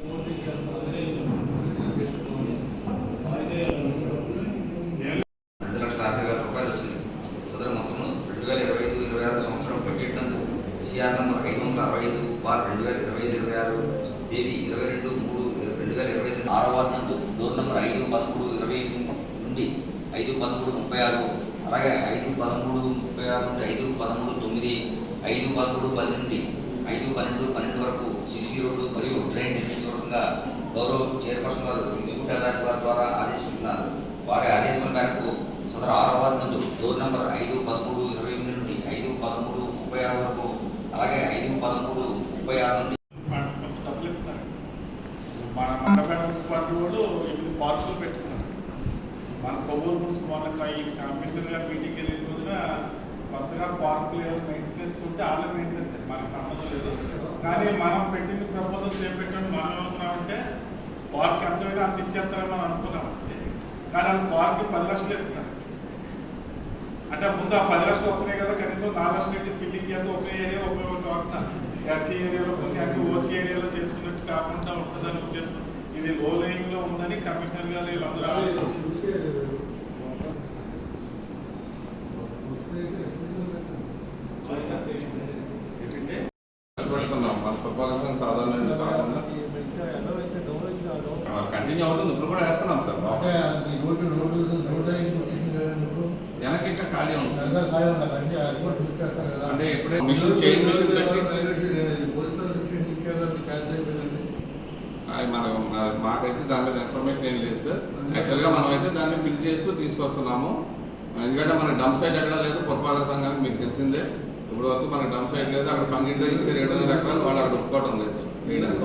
రెండు లక్షల యాభై వేల రూపాయలు వచ్చింది సదరు మొత్తము రెండు వేల ఇరవై ఐదు ఇరవై ఆరు సంవత్సరం బడ్జెట్ సిఆర్ నంబర్ ఐదు వందల అరవై ఐదు బార్ రెండు వేల ఇరవై ఐదు ఇరవై ఆరు తేదీ ఇరవై రెండు మూడు రెండు వేల ఇరవై ఐదు ఆరో వార్డు నందు డోర్ నంబర్ ఐదు పదమూడు ఇరవై నుండి ఐదు పదమూడు ముప్పై ఆరు అలాగే ఐదు పదమూడు ముప్పై ఆరు నుండి ఐదు పదమూడు తొమ్మిది ఐదు పదమూడు పది నుండి ఐదు పన్నెండు పన్నెండు వరకు సిసి రోడ్డు మరియు డ్రైన్ నిర్మించవలసిందిగా గౌరవ చైర్పర్సన్ గారు ఎగ్జిక్యూటివ్ అధికారి వారి ద్వారా ఆదేశిస్తున్నారు వారి ఆదేశం మేరకు సదరు ఆరో వారి నందు డోర్ నంబర్ ఐదు పదమూడు ఇరవై ఎనిమిది నుండి ఐదు పదమూడు ముప్పై ఆరు వరకు అలాగే ఐదు పదమూడు ముప్పై ఆరు నుండి మన మండపేట మున్సిపాలిటీ వాళ్ళు ఎనిమిది పార్కులు పెట్టుకున్నారు మన కొవ్వూరు మున్సిపాలిటీ ఈ కంపెనీ మీటింగ్ వెళ్ళిన రోజున కొత్తగా పార్కులు ఏమైనా మెయింటెనెన్స్ ఉంటే వాళ్ళ మెయింటెనెన్స్ మనకు సంబంధం లేదు. కానీ మనం పెట్టిన ప్రపోజల్స్ ఏం పెట్టాము మనం అనుకున్నామంటే పార్క్ ఎంత అయినా అంత ఇచ్చేస్తారని మనం అనుకున్నాం. కానీ వాళ్ళు పార్క్ పది లక్షలు ఎత్తున్నారు అంటే ముందు ఆ పది లక్షలు వస్తున్నాయి కదా కనీసం నాలుగు లక్షలు ఎట్టి ఫిల్లింగ్ చేస్తే ఒక ఏరియా ఒక చోట ఎస్సీ ఏరియాలో కొంచెం అన్ని ఓసీ ఏరియాలో చేసుకున్నట్టు కాకుండా ఉంటుందని ఉద్దేశం. ఇది లో లైన్లో ఉందని కమిషనర్ గారు వీళ్ళందరూ ఆలోచించారు. ఏంటంటే ప్రపోజల్స్ సాధారణ కాకుండా కంటిన్యూ అవుతుంది ఇప్పుడు కూడా వేస్తున్నాం సార్ వెనక్కి ఇంకా ఖాళీ ఉంది అంటే ఇప్పుడే మిషన్ చేంజ్ మిషన్ పెట్టి అది మన మన- మాకైతే దాని మీద ఇన్ఫర్మేషన్ ఏం లేదు సార్ యాక్చువల్గా మనం అయితే దాన్ని ఫిల్ చేస్తూ తీసుకొస్తున్నాము ఎందుకంటే మన డంప్ సైట్ ఎక్కడ లేదు పురపాలక సంఘానికి మీకు తెలిసిందే ఇప్పుడు వరకు మన డంప్ సైట్ లేదు అక్కడ పన్నెండు ఇచ్చారు ఏడు వందల ఎకరాలు వాళ్ళు అక్కడ ఒప్పుకోవడం లేదు వేయడానికి.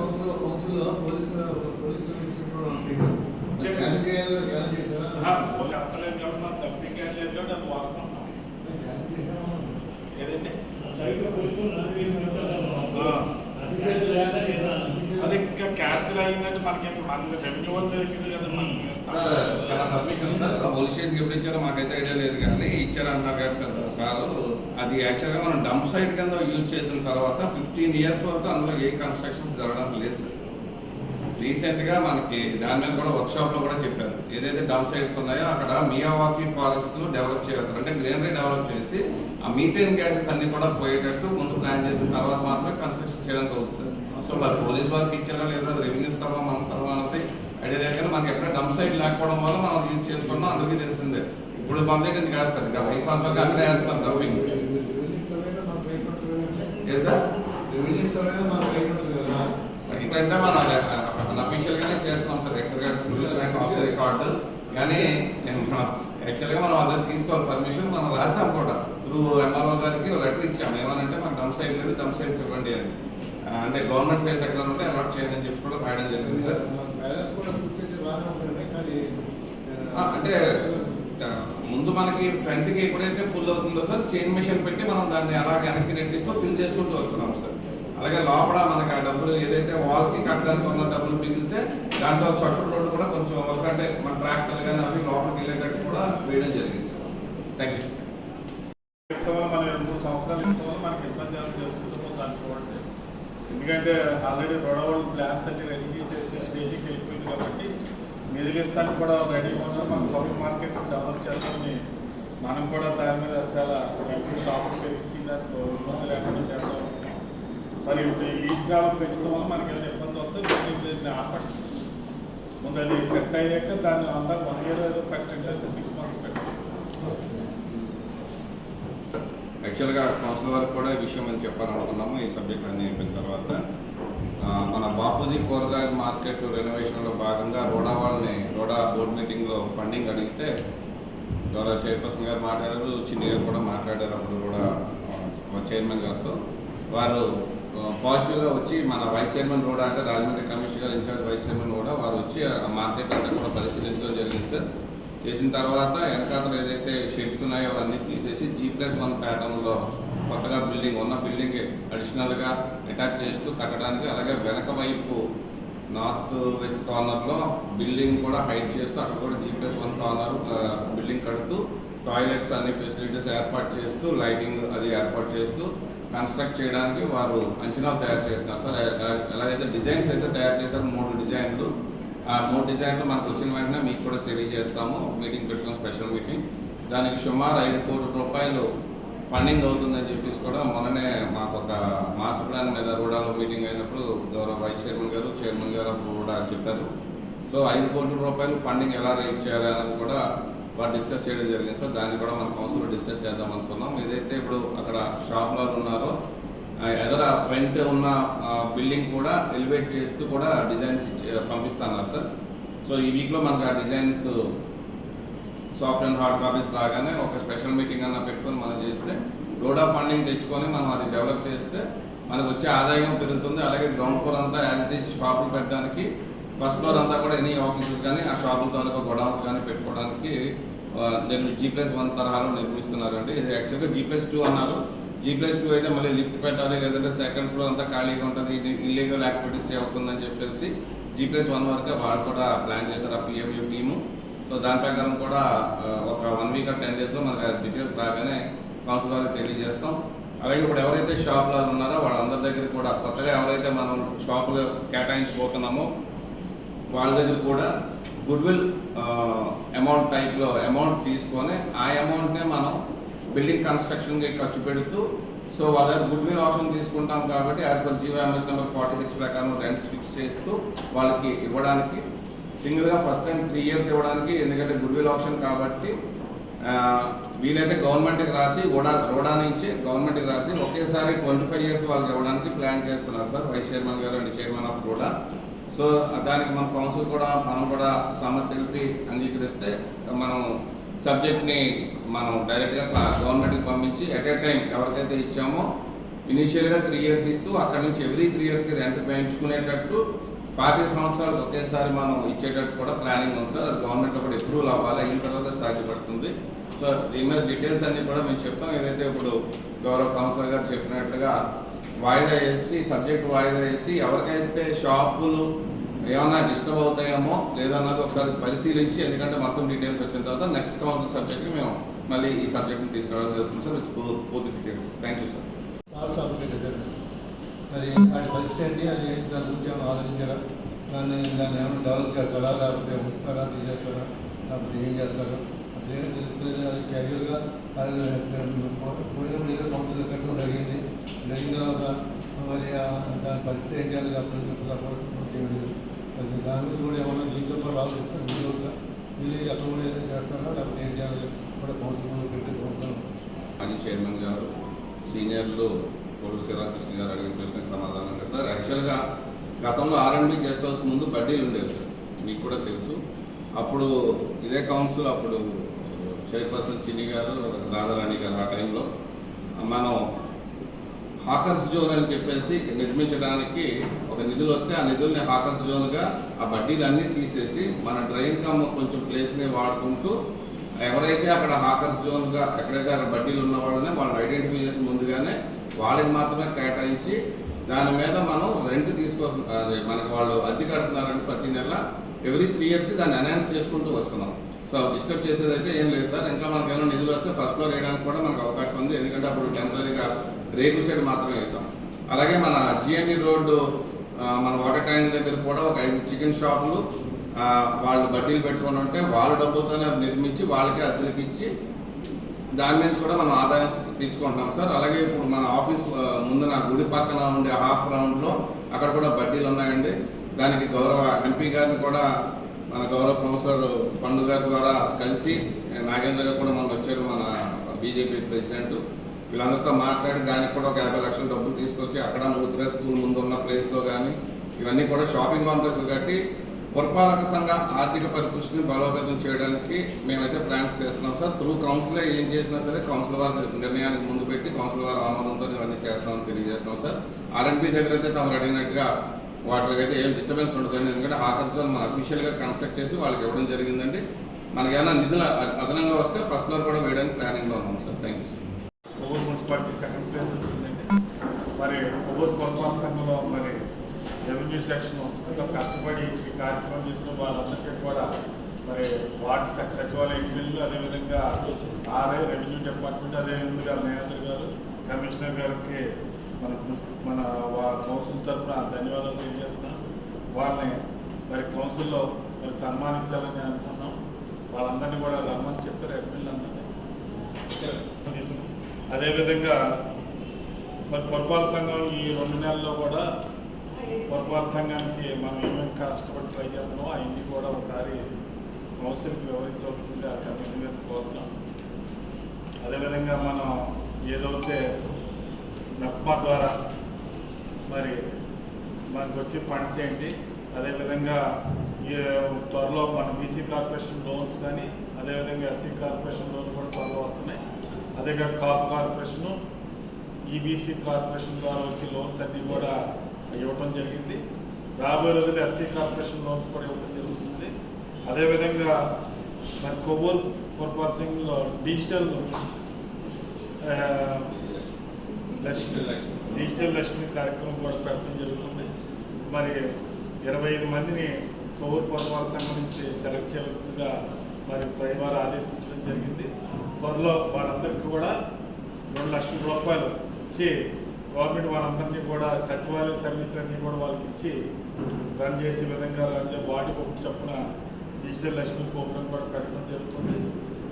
ఆ, ఒక అత్తలేదు కాబట్టి మనం తప్పిక లేదు కాబట్టి అది వాడుకుంటున్నాం ఏదండి అది ఇంకా క్యాన్సిల్ అయ్యిందంటే మనకి మన రెవెన్యూ వాళ్ళు తెలియదు కదా సార్ చాలా సబ్మిషన్ సార్ ఎప్పుడు ఇచ్చారో మాకైతే ఐడియా లేదు కానీ ఇచ్చారంటున్నారు కాబట్టి కదా సార్. అది యాక్చువల్గా మనం డంప్ సైట్ కింద యూజ్ చేసిన తర్వాత ఫిఫ్టీన్ ఇయర్స్ వరకు అందులో ఏ కన్స్ట్రక్షన్స్ జరగడం లేదు సార్. రీసెంట్గా మనకి దాని మీద కూడా వర్క్షాప్లో కూడా చెప్పారు. ఏదైతే డంప్ సైట్స్ ఉన్నాయో అక్కడ మియావాకి ఫారెస్ట్లు డెవలప్ చేయాలి అంటే గ్రీనరీ డెవలప్ చేసి ఆ మీథేన్ గ్యాసెస్ అన్ని కూడా పోయేటట్టు ముందు ప్లాన్ చేసిన తర్వాత మాత్రమే కన్స్ట్రక్షన్ చేయడానికి అవుతుంది సార్. సో మరి పోలీస్ వాళ్ళకి ఇచ్చారా లేదా? రెవెన్యూ స్థలం మన స్థలం అనేది ఐడియా మనకి ఎక్కడ డంప్ సైట్ లేకపోవడం వల్ల మనం యూజ్ చేసుకున్నాం అందరికీ తెలిసిందే. ఇప్పుడు పంపించింది కాదు సార్ ఇంకా ఐదు సంవత్సరాలుగా అక్కడే వేస్తాం డంపింగ్ ఏ సార్? ఇప్పుడంటే మనం అఫీషియల్ గానే చేస్తున్నాం సార్. యాక్చువల్గా ఆఫ్ ద రికార్డ్ కానీ నేను యాక్చువల్గా మనం అందరికి తీసుకోవాలి పర్మిషన్ మనం రాసాం కూడా. త్రూ ఎంఆర్ఓ గారికి లెటర్ ఇచ్చాము ఏమనంటే మనకు డంప్ సైడ్ లేదు డంప్ సైడ్స్ ఇవ్వండి అని. అంటే గవర్నమెంట్ సైడ్స్ ఎక్కడ ఉంటే అలాట్ చేయండి అని చెప్పి కూడా రాయడం జరిగింది సార్. అంటే ముందు మనకి ఫ్రంట్కి ఎప్పుడైతే ఫుల్ అవుతుందో సార్ చైన్ మిషన్ పెట్టి మనం దాన్ని అలా వెనక్కి నెట్టిస్తూ ఫిల్ చేసుకుంటూ వస్తున్నాం సార్. అలాగే లోపల మనకి ఆ డబ్బులు ఏదైతే వాల్కి కట్టడానికి ఉన్న డబ్బులు మిగిలితే దాంట్లో చట్టు రోడ్డు కూడా కొంచెం ఒకటే మన ట్రాక్టర్ కానీ అవి లోపలికి వెళ్ళేటట్టు కూడా వేయడం జరిగింది సార్. థ్యాంక్ యూ మనం మూడు సంవత్సరాల క్రితం మనకి ఇబ్బంది ఏమైనా జరుగుతుందో దాన్ని చూడండి ఎందుకంటే ఆల్రెడీ గొడవలు ప్లాన్స్ అన్ని రెడీ చేసేసి స్టేజ్కి వెళ్ళిపోయింది కాబట్టి మిగిలిస్తానికి కూడా రెడీగా ఉన్నారు. మనం పబ్లిక్ మార్కెట్ డెవలప్ చేస్తామని మనం కూడా దాని మీద చాలా రెవెన్యూ షాపులు పెంచి దాంట్లో ఇబ్బంది లేకుండా చేద్దాం మరి ఇప్పుడు ఈ కాలం పెంచడం వల్ల మనకి ఏమైనా ఇబ్బంది వస్తే దీన్ని ఆపండి. ముందు అది సెట్ అయ్యాక దాన్ని అంతా వన్ ఇయర్ ఏదో పెట్టండి అయితే సిక్స్ మంత్స్ పెట్టండి. యాక్చువల్గా కౌన్సిల్ వారికి కూడా ఈ విషయం అని చెప్పాలనుకున్నాము. ఈ సబ్జెక్ట్ అన్నీ అయిపోయిన తర్వాత మన బాపూజీ కూరగాయల మార్కెట్ రెనోవేషన్లో భాగంగా రోడా వాళ్ళని రోడా బోర్డు మీటింగ్లో ఫండింగ్ అడిగితే ద్వారా చైర్పర్సన్ గారు మాట్లాడారు చిన్ని గారు కూడా మాట్లాడారు అప్పుడు కూడా చైర్మన్ గారితో. వారు పాజిటివ్గా వచ్చి మన వైస్ చైర్మన్ కూడా అంటే రాజమండ్రి కమిషనర్ గారు ఇన్ఛార్జ్ వైస్ చైర్మన్ కూడా వారు వచ్చి ఆ మార్కెట్ అంతా కూడా పరిశీలించడం జరిగింది సార్. చేసిన తర్వాత వెనకాతలు ఏదైతే షెడ్స్ ఉన్నాయో అవన్నీ తీసేసి జీ ప్లస్ వన్ ప్యాటర్న్లో కొత్తగా బిల్డింగ్ ఉన్న బిల్డింగ్ అడిషనల్గా అటాచ్ చేస్తూ కట్టడానికి అలాగే వెనక వైపు నార్త్ వెస్ట్ కార్నర్లో బిల్డింగ్ కూడా హైట్ చేస్తూ అక్కడ కూడా G plus one corner building కడుతూ టాయిలెట్స్ అన్ని ఫెసిలిటీస్ ఏర్పాటు చేస్తూ లైటింగ్ అది ఏర్పాటు చేస్తూ కన్స్ట్రక్ట్ చేయడానికి వారు అంచనా తయారు చేస్తున్నారు. సార్ ఎలా ఎలాగైతే డిజైన్స్ అయితే తయారు చేశారు మూడు డిజైన్లు ఆ మూడు డిజైన్లు మనకు వచ్చిన వెంటనే మీకు కూడా తెలియజేస్తాము. మీటింగ్ పెట్టుకుని స్పెషల్ మీటింగ్ దానికి సుమారు ఐదు కోట్ల రూపాయలు ఫండింగ్ అవుతుందని చెప్పేసి కూడా మొన్ననే మాకు ఒక మాస్టర్ ప్లాన్ మీద రూడాలో మీటింగ్ అయినప్పుడు గౌరవ వైస్ చైర్మన్ గారు చైర్మన్ గారు కూడా చెప్పారు. సో ఐదు కోట్ల రూపాయలు ఫండింగ్ ఎలా రేట్ చేయాలి అనేది కూడా వారు డిస్కస్ చేయడం జరిగింది. సో దాన్ని కూడా మన కౌన్సిల్లో డిస్కస్ చేద్దాం అనుకున్నాం. ఏదైతే ఇప్పుడు అక్కడ షాప్లో ఉన్నారో ఎదర ఫ్రంట్ ఉన్న బిల్డింగ్ కూడా ఎలివేట్ చేస్తూ కూడా డిజైన్స్ ఇచ్చి పంపిస్తున్నారు సార్. సో ఈ వీక్లో మనకు ఆ designs soft and hard copies రాగానే ఒక స్పెషల్ మీటింగ్ అన్న పెట్టుకొని మనం చేస్తే లోడ్ ఆఫ్ ఫండింగ్ తెచ్చుకొని మనం అది డెవలప్ చేస్తే మనకు వచ్చే ఆదాయం పెరుగుతుంది. అలాగే గ్రౌండ్ ఫ్లోర్ అంతా యాజ్ చేసి షాపులు పెట్టడానికి ఫస్ట్ ఫ్లోర్ అంతా కూడా ఎనీ ఆఫీసెస్ కానీ ఆ షాపుల తాలూకా గొడౌన్స్ కానీ పెట్టుకోవడానికి నేను జీ ప్లస్ వన్ తరహాలో నిర్మిస్తున్నారండి ఇది యాక్చువల్గా జీ ప్లస్ టూ అన్నారు. జీ ప్లస్ టూ అయితే మళ్ళీ లిఫ్ట్ పెట్టాలి లేదంటే సెకండ్ ఫ్లోర్ అంతా ఖాళీగా ఉంటుంది ఇది ఇల్లీగల్ యాక్టివిటీస్ అవుతుందని చెప్పేసి జీ ప్లస్ వన్ వరకు వాళ్ళు కూడా ప్లాన్ చేశారు ఆ పిఎంయూ టీము సో దాని ప్రకారం కూడా ఒక వన్ వీక్ టెన్ డేస్లో మనకు డీటెయిల్స్ రాగానే కౌన్సిల్ వారికి తెలియజేస్తాం. అలాగే ఇప్పుడు ఎవరైతే షాపులో ఉన్నారో వాళ్ళందరి దగ్గర కూడా కొత్తగా ఎవరైతే మనం షాపులు కేటాయించబోతున్నామో వాళ్ళ దగ్గర కూడా గుడ్విల్ అమౌంట్ టైప్లో అమౌంట్ తీసుకొని ఆ అమౌంట్నే మనం బిల్డింగ్ కన్స్ట్రక్షన్కి ఖర్చు పెడుతూ సో వాళ్ళ దగ్గర గుడ్విల్ ఆప్షన్ తీసుకుంటాం కాబట్టి as per GOMS number forty six ప్రకారం రెంట్స్ ఫిక్స్ చేస్తూ వాళ్ళకి ఇవ్వడానికి సింగిల్గా ఫస్ట్ టైం త్రీ ఇయర్స్ ఇవ్వడానికి ఎందుకంటే గుడ్ విల్ ఆప్షన్ కాబట్టి వీలైతే గవర్నమెంట్కి రాసి ఓడా రోడా నుంచి గవర్నమెంట్కి రాసి ఒకేసారి ట్వంటీ ఫైవ్ ఇయర్స్ వాళ్ళకి ఇవ్వడానికి ప్లాన్ చేస్తున్నారు సార్ వైస్ చైర్మన్ గారు అండ్ చైర్మన్ ఆఫ్ రోడా. సో దానికి మన కౌన్సిల్ కూడా మనం కూడా సమ్మతి తెలిపి అంగీకరిస్తే మనం సబ్జెక్ట్ని మనం డైరెక్ట్గా గవర్నమెంట్కి పంపించి ఎట్ ఏ టైం ఎవరికైతే ఇచ్చామో ఇనిషియల్గా త్రీ ఇయర్స్ ఇస్తూ అక్కడ నుంచి ఎవ్రీ త్రీ ఇయర్స్కి రెంట్ పెంచుకునేటట్టు పాతి సంవత్సరాలు ఒకేసారి మనం ఇచ్చేటట్టు కూడా ప్లానింగ్ ఉంది సార్. అది గవర్నమెంట్లో కూడా అప్రూవల్ అవ్వాలి అయిన తర్వాత సాధ్యపడుతుంది. సో దీని మీద డీటెయిల్స్ అన్నీ కూడా మేము చెప్తాం. ఏదైతే ఇప్పుడు గౌరవ కౌన్సిలర్ గారు చెప్పినట్టుగా వాయిదా వేసి సబ్జెక్ట్ వాయిదా వేసి ఎవరికైతే షాపులు ఏమైనా డిస్టర్బ్ అవుతాయేమో లేదన్నది ఒకసారి పరిశీలించి ఎందుకంటే మొత్తం డీటెయిల్స్ వచ్చిన తర్వాత నెక్స్ట్ కౌన్సిల్ సబ్జెక్ట్కి మేము మళ్ళీ ఈ సబ్జెక్ట్ని తీసుకురావడం జరుగుతుంది సార్. పూర్తి డీటెయిల్స్ థ్యాంక్ యూ సార్. మరి అది పరిస్థితి అది దాని గురించి ఏమైనా ఆలోచించారా? దాన్ని దాన్ని ఏమైనా డెవలప్ చేస్తారా? లేకపోతే ఉంచుతారా తీసేస్తారా? లేకపోతే ఏం చేస్తారా? అసలు ఏమీ తెలుస్తుంది అది క్యాజువల్గా పోయినప్పుడు ఏదో సంవత్సరాలు కట్టడం జరిగింది జరిగిన తర్వాత మరి ఆ దాని పరిస్థితి ఏం చేయాలి కాబట్టి చెప్పలేదు దాని మీద కూడా ఏమైనా దీంతో కూడా ఆలోచిస్తారు వీలుగా వీళ్ళు ఎక్కడ కూడా ఏదైనా చేస్తారా లేకపోతే ఏం చేయాలి? కూడా కౌన్సిల్ పెట్టి ప్రోగ్రామ్ మాజీ చైర్మన్ గారు సీనియర్లు కొడుకు శ్రీరామకృష్ణ గారు అడిగిన ప్రశ్నకు సమాధానంగా సార్? యాక్చువల్గా గతంలో ఆర్ఎండ్బి గెస్ట్ హౌస్ ముందు బడ్డీలు ఉండేవి సార్. మీకు కూడా తెలుసు. అప్పుడు ఇదే కౌన్సిల్ అప్పుడు చైర్పర్సన్ చిన్ని గారు రాధారాణి గారు ఆ టైంలో మనం హాకర్స్ జోన్ అని చెప్పేసి నిర్మించడానికి ఒక నిధులు వస్తే ఆ నిధుల్ని హాకర్స్ జోన్గా ఆ బడ్డీలన్నీ తీసేసి మన డ్రైన్ కమ్ కొంచెం ప్లేస్ని వాడుకుంటూ ఎవరైతే అక్కడ హాకర్స్ జోన్గా ఎక్కడైతే అక్కడ బడ్డీలు ఉన్న వాళ్ళని వాళ్ళు ఐడెంటిఫై చేసి ముందుగానే వాళ్ళకి మాత్రమే కేటాయించి దాని మీద మనం రెంట్ తీసుకో మనకు వాళ్ళు అద్దె కడుతున్నారంటే ప్రతి నెల ఎవ్రీ త్రీ ఇయర్స్కి దాన్ని అనౌన్స్ చేసుకుంటూ వస్తున్నాం. సో డిస్టర్బ్ చేసేదైతే ఏం లేదు సార్. ఇంకా మనకి ఏమైనా నిధులు వస్తే ఫస్ట్ ఫ్లోర్ వేయడానికి కూడా మనకు అవకాశం ఉంది. ఎందుకంటే అప్పుడు టెంపరీగా రేకుల షెడ్ మాత్రమే వేసాం అలాగే మన జిఎన్ఈ రోడ్డు మన వాటర్ ట్యాంక్ దగ్గర కూడా ఒక ఐదు చికెన్ షాపులు వాళ్ళు బడ్డీలు పెట్టుకొని ఉంటే వాళ్ళ డబ్బుతోనే నిర్మించి వాళ్ళకే అద్దెలకు ఇచ్చి దాని నుంచి కూడా మనం ఆదాయం తీర్చుకుంటున్నాం సార్. అలాగే ఇప్పుడు మన ఆఫీస్ ముందు నా గుడి పక్కన ఉండే హాఫ్ రౌండ్లో అక్కడ కూడా బడ్డీలు ఉన్నాయండి. దానికి గౌరవ ఎంపీ గారిని కూడా మన గౌరవ కౌన్సిలర్ పండుగ ద్వారా కలిసి నాగేంద్ర గారు కూడా మనం వచ్చారు మన బీజేపీ ప్రెసిడెంట్. వీళ్ళందరితో మాట్లాడి దానికి కూడా ఒక యాభై లక్షల డబ్బులు తీసుకొచ్చి అక్కడ నూతన స్కూల్ ముందు ఉన్న ప్లేస్లో కానీ ఇవన్నీ కూడా షాపింగ్ కాంప్లెక్స్ కట్టి పురపాలక సంఘ ఆర్థిక పరిపుష్టిని బలోపేతం చేయడానికి మేమైతే ప్లాన్స్ చేస్తున్నాం సార్. త్రూ కౌన్సిల్ ఏం చేసినా సరే కౌన్సిల్ వారి నిర్ణయానికి ముందు పెట్టి కౌన్సిల్ వారి ఆమోదంతో ఇవన్నీ చేస్తామని తెలియజేస్తున్నాం సార్. ఆర్ఎన్పి దగ్గర అయితే తమరు అడిగినట్టుగా వాటికి అయితే ఏం డిస్టర్బెన్స్ ఉండదండి ఎందుకంటే ఆఖరితో మనం అఫీషియల్గా కన్స్ట్రక్ట్ చేసి వాళ్ళకి ఇవ్వడం జరిగిందండి. మనకి ఏమైనా నిధులు అదనంగా వస్తే ఫస్ట్ ఫ్లోర్ కూడా వేయడానికి ప్లానింగ్లో ఉన్నాం సార్. థ్యాంక్ యూ సార్ ఒవ్వూరు మున్సిపాలిటీ సెకండ్ ప్లేస్ వచ్చిందండి. మరి ఒవ్వూరు కొలపాల సంఘంలో మరి రెవెన్యూ సెక్షన్ ఎంతో కష్టపడి ఈ కార్యక్రమం చేసిన వాళ్ళందరికీ కూడా మరి వార్డు సచివాలయ ఇంజనీర్లు అదేవిధంగా ఆర్ఐ రెవెన్యూ డిపార్ట్మెంట్ అదేవిధంగా మేనేజర్ గారు కమిషనర్ గారికి మన మన కౌన్సిల్ తరఫున ధన్యవాదాలు తెలియజేస్తున్నాం వాళ్ళని మరి కౌన్సిల్లో మరి సన్మానించాలని అనుకున్నాం వాళ్ళందరినీ కూడా రమ్మని చెప్పారు ఎంపీలందరినీ తీసుకున్నాం. అదేవిధంగా మరి పొరపాటు సంఘం ఈ రెండు నెలల్లో కూడా పొరపాటు సంఘానికి మనం ఏమేమి కష్టపడి ట్రై చేస్తున్నామో అవన్నీ కూడా ఒకసారి కౌన్సిల్కి వివరించవలసిందిగా కమిటీ మీద కోరుతున్నాం. అదేవిధంగా మనం ఏదైతే నప్మా ద్వారా మరి మనకు వచ్చే ఫండ్స్ ఏంటి అదేవిధంగా ఈ త్వరలో మన బీసీ కార్పొరేషన్ లోన్స్ కానీ అదేవిధంగా ఎస్సీ కార్పొరేషన్ లోన్స్ కూడా త్వరలో వస్తున్నాయి. అదేవిధంగా కాప్ కార్పొరేషను ఈబీసీ కార్పొరేషన్ ద్వారా వచ్చే లోన్స్ అన్నీ కూడా ఇవ్వటం జరిగింది. రాబోయే రోజులు ఎస్సీ కార్పొరేషన్ లోన్స్ కూడా ఇవ్వటం జరుగుతుంది. అదేవిధంగా మన కొవ్వూరు కార్పొరేషన్లో డిజిటల్ లక్ష్మి డిజిటల్ లక్ష్మి కార్యక్రమం కూడా పెట్టడం జరుగుతుంది. మరి ఇరవై ఐదు మందిని కొవ్వూరు పొరపాటు సంఘం నుంచి సెలెక్ట్ చేయవలసిందిగా మరి ప్రైమార్ ఆదేశించడం జరిగింది. త్వరలో వాళ్ళందరికీ కూడా రెండు లక్షల రూపాయలు ఇచ్చి గవర్నమెంట్ వాళ్ళందరినీ కూడా సచివాలయ సర్వీసులన్నీ కూడా వాళ్ళకి ఇచ్చి రన్ చేసే విధంగా రన్ చే- వాటికి ఒకటి చొప్పున డిజిటల్ లక్ష్మి ప్రోగ్రామ్ కూడా పెట్టడం జరుగుతుంది.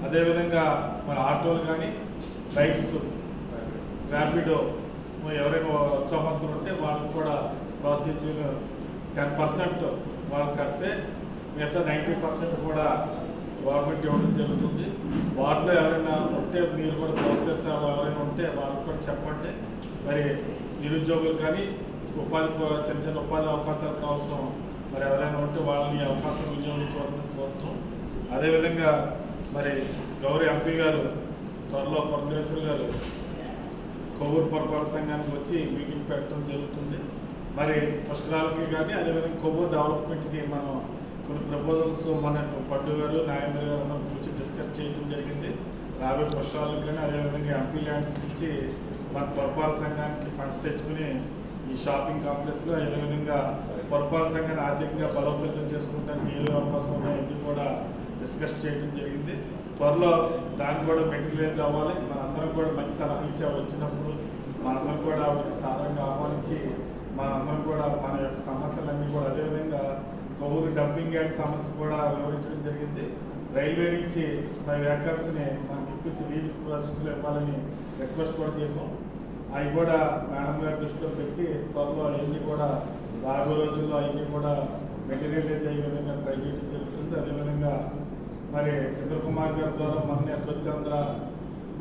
అదేవిధంగా మన ఆటోలు కానీ బైక్స్ ర్యాపిడో ఎవరైనా ఉత్సాహవంతులు ఉంటే వాళ్ళకి కూడా ప్రోత్సహించి టెన్ పర్సెంట్ వాళ్ళు కడితే మిగతా నైంటీ పర్సెంట్ కూడా గవర్నమెంట్ ఇవ్వడం జరుగుతుంది. వాటిలో ఎవరైనా ఉంటే మీరు కూడా ప్రాసెస్ ఎవరైనా ఉంటే వాళ్ళకి కూడా చెప్పండి. మరి నిరుద్యోగులు కానీ ఉపాధి చిన్న చిన్న ఉపాధి అవకాశాలు కావాల్సిన మరి ఎవరైనా ఉంటే వాళ్ళని అవకాశం వినియోగించవలసిన కోరుతాం అదేవిధంగా మరి గౌరీ ఎంపీ గారు త్వరలో పరమేశ్వర్ గారు కొవ్వూరు పొరపాటు సంఘానికి వచ్చి మీటింగ్ పెట్టడం జరుగుతుంది. మరి పుష్కరాలకి కానీ అదేవిధంగా కొవ్వూరు డెవలప్మెంట్కి మనం కొన్ని ప్రపోజల్స్ మన పట్టు గారు నాగేంద్ర గారు మనం కూర్చి డిస్కస్ చేయడం జరిగింది. రాబోయే వర్షాలకు కానీ అదేవిధంగా ఎంపీ ల్యాండ్స్ ఇచ్చి మన పొరపాటు సంఘానికి ఫండ్స్ తెచ్చుకుని ఈ షాపింగ్ కాంప్లెక్స్లో అదేవిధంగా పొరపాటు సంఘాన్ని ఆర్థికంగా బలోపేతం చేసుకుంటానికి ఏ అవకాశం ఉన్నాయని కూడా డిస్కస్ చేయడం జరిగింది. త్వరలో దాన్ని కూడా మెటీరియలైజ్ అవ్వాలి. మనందరం కూడా మంచి సలహా ఇచ్చే వచ్చినప్పుడు మనందరం కూడా సాధారణంగా ఆహ్వానించి మనందరం కూడా మన యొక్క సమస్యలన్నీ కూడా అదేవిధంగా కొవ్వూరు డంపింగ్ యార్డ్ సమస్య కూడా వివరించడం జరిగింది. రైల్వే నుంచి ఫైవ్ ఏకర్స్ని మనకి ఇప్పించి లీజ్ ప్రాసెస్లో ఇవ్వాలని రిక్వెస్ట్ కూడా చేసాం అవి కూడా మేడం గారి దృష్టిలో పెట్టి త్వరలో అవన్నీ కూడా రాబోయే రోజుల్లో అవన్నీ కూడా మెటీరియలైజ్ అయ్యే విధంగా ట్రై చేయడం జరుగుతుంది. అదేవిధంగా మరి చంద్ర కుమార్ గారి ద్వారా మొన్న స్వచ్ఛంద్ర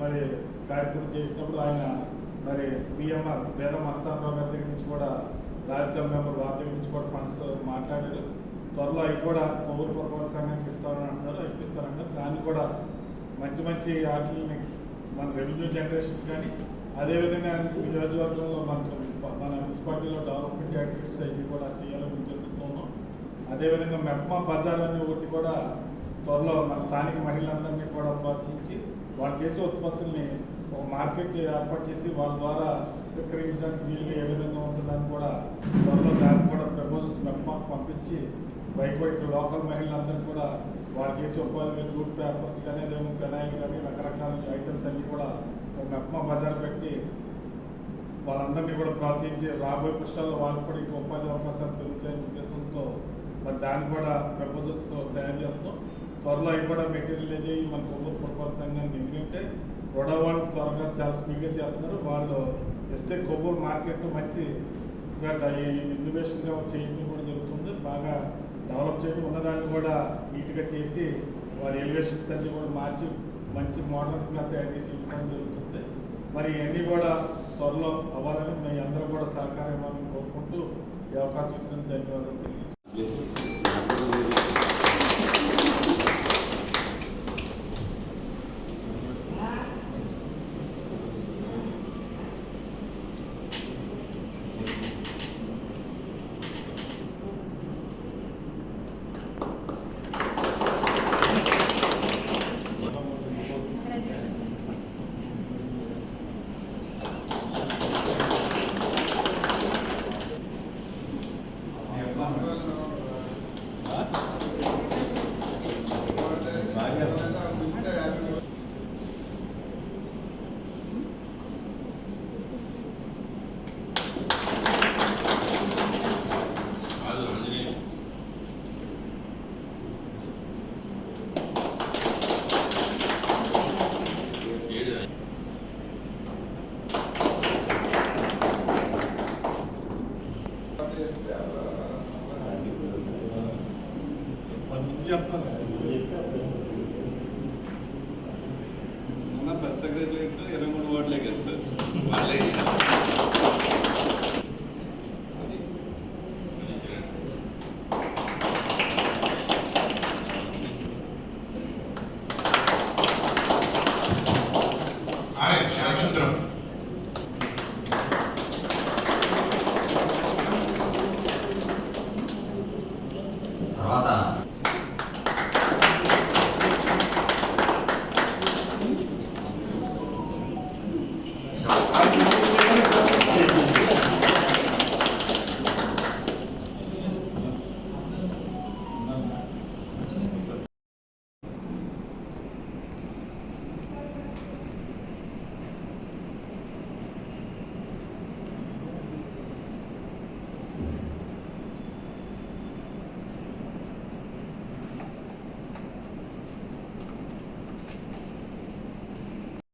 మరి కార్యక్రమం చేసినప్పుడు ఆయన మరి బిఎంఆర్ వేద మస్తానరావు గారి దగ్గర నుంచి కూడా రాజ్యసభ మెంబర్ వారి దగ్గర నుంచి కూడా ఫండ్స్ మాట్లాడారు. త్వరలో అవి కూడా పౌర పురపాలక సంఘానికి ఇస్తారని అంటున్నారు ఇప్పిస్తారంటారు దాన్ని కూడా మంచి మంచి వాటిని మన రెవెన్యూ జనరేషన్ కానీ అదేవిధంగా నియోజకవర్గంలో మనకు మన మున్సిపాలిటీలో డెవలప్మెంట్ యాక్టివిటీస్ అవి కూడా చేయాలని ఉద్దేశంతో ఉన్నాం. అదేవిధంగా మెప్మా బజార్ అనే ఒకటి కూడా త్వరలో మన స్థానిక మహిళలందరినీ కూడా ప్రోత్సహించి వాళ్ళు చేసే ఉత్పత్తుల్ని ఒక మార్కెట్ ఏర్పాటు చేసి వాళ్ళ ద్వారా విక్రయించడానికి వీలుగా ఏ విధంగా ఉంటుందని కూడా త్వరలో దాన్ని కూడా ప్రపోజల్స్ మెప్మాకు పంపించి బయట లోకల్ మహిళలందరూ కూడా వాళ్ళు చేసే ఉపాధి జూట్ పేపర్స్ కానీ అదేవిధంగా పెనాయిల్ కానీ రకరకాల ఐటమ్స్ అన్నీ కూడా ఒక మెప్మా బజార్ పెట్టి వాళ్ళందరినీ కూడా ప్రోత్సహించి రాబోయే పుష్టాల్లో వాళ్ళకి కూడా ఇంకా ఉపాధి అవకాశాలు పెరుగుతాయనే ఉద్దేశంతో మరి దాన్ని కూడా ప్రపోజల్స్ తయారు చేస్తాం త్వరలో అవి కూడా మెటీరియలైజ్ అయ్యి మన కొవ్వూరు పురపాలక సంఘాన్ని ఎందుకంటే కూడా వాళ్ళు త్వరగా చాలా స్పీడ్గా చేస్తున్నారు. వాళ్ళు ఇస్తే కొవ్వూరు మార్కెట్ మంచి ఇన్నోవేషన్గా చేయడం కూడా జరుగుతుంది. బాగా డెవలప్ చేయడం ఉన్నదాన్ని కూడా నీట్గా చేసి వారి ఎలివేషన్స్ అన్ని కూడా మార్చి మంచి మోడర్న్గా తయారు చేసి ఇవ్వడం జరుగుతుంది. మరి ఇవన్నీ కూడా త్వరలో అవ్వాలని మీ అందరూ కూడా సహకారం ఇవ్వాలని కోరుకుంటూ ఈ అవకాశం ఇచ్చినందుకు ధన్యవాదాలు తెలియజేస్తున్నాను. ఉన్న ప్రెస్ సెక్రటరియట్ ఇరవై మూడు వార్డులే కదా సార్ వాళ్ళే